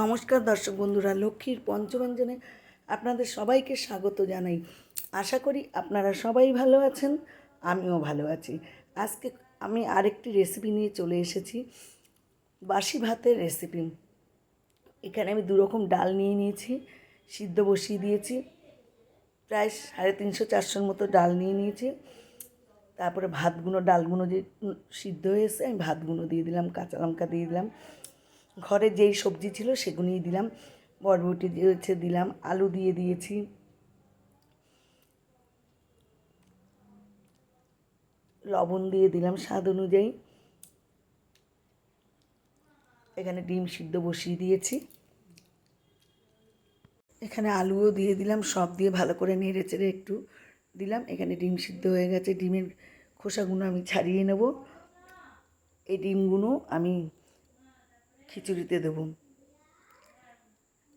নমস্কার দর্শক বন্ধুরা, লক্ষ্মীর পঞ্চব্যঞ্জনে আপনাদের সবাইকে স্বাগত জানাই। আশা করি আপনারা সবাই ভালো আছেন, আমিও ভালো আছি। আজকে আমি আরেকটি রেসিপি নিয়ে চলে এসেছি, বাসি ভাতের রেসিপি এখানে আমি দুরকম ডাল নিয়ে নিয়েছি, সিদ্ধ বসিয়ে দিয়েছি, প্রায় সাড়ে তিনশো চারশোর মতো ডাল নিয়ে নিয়েছি। তারপরে ভাতগুলো ডালগুলো যে সিদ্ধ হয়েছে, আমি ভাতগুলো দিয়ে দিলাম, কাঁচা লঙ্কা দিয়ে দিলাম। ঘরে যেই সবজি ছিল সেগুলোই দিলাম, বরবটি দিয়েছে দিলাম, আলু দিয়ে দিয়েছি। লবণ দিয়ে দিলাম স্বাদ অনুযায়ী। এখানে ডিম সিদ্ধ বসিয়ে দিয়েছি। এখানে আলুও দিয়ে দিলাম, সব দিয়ে ভালো করে নেড়ে চেড়ে একটু দিলাম। এখানে ডিম সিদ্ধ হয়ে গেছে, ডিমের খোসাগুলো আমি ছাড়িয়ে নেব। এই ডিমগুলো আমি খিচুড়িতে দেবো।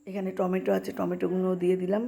এখানে টমেটো আছে টমেটোগুলো দিয়ে দিলাম।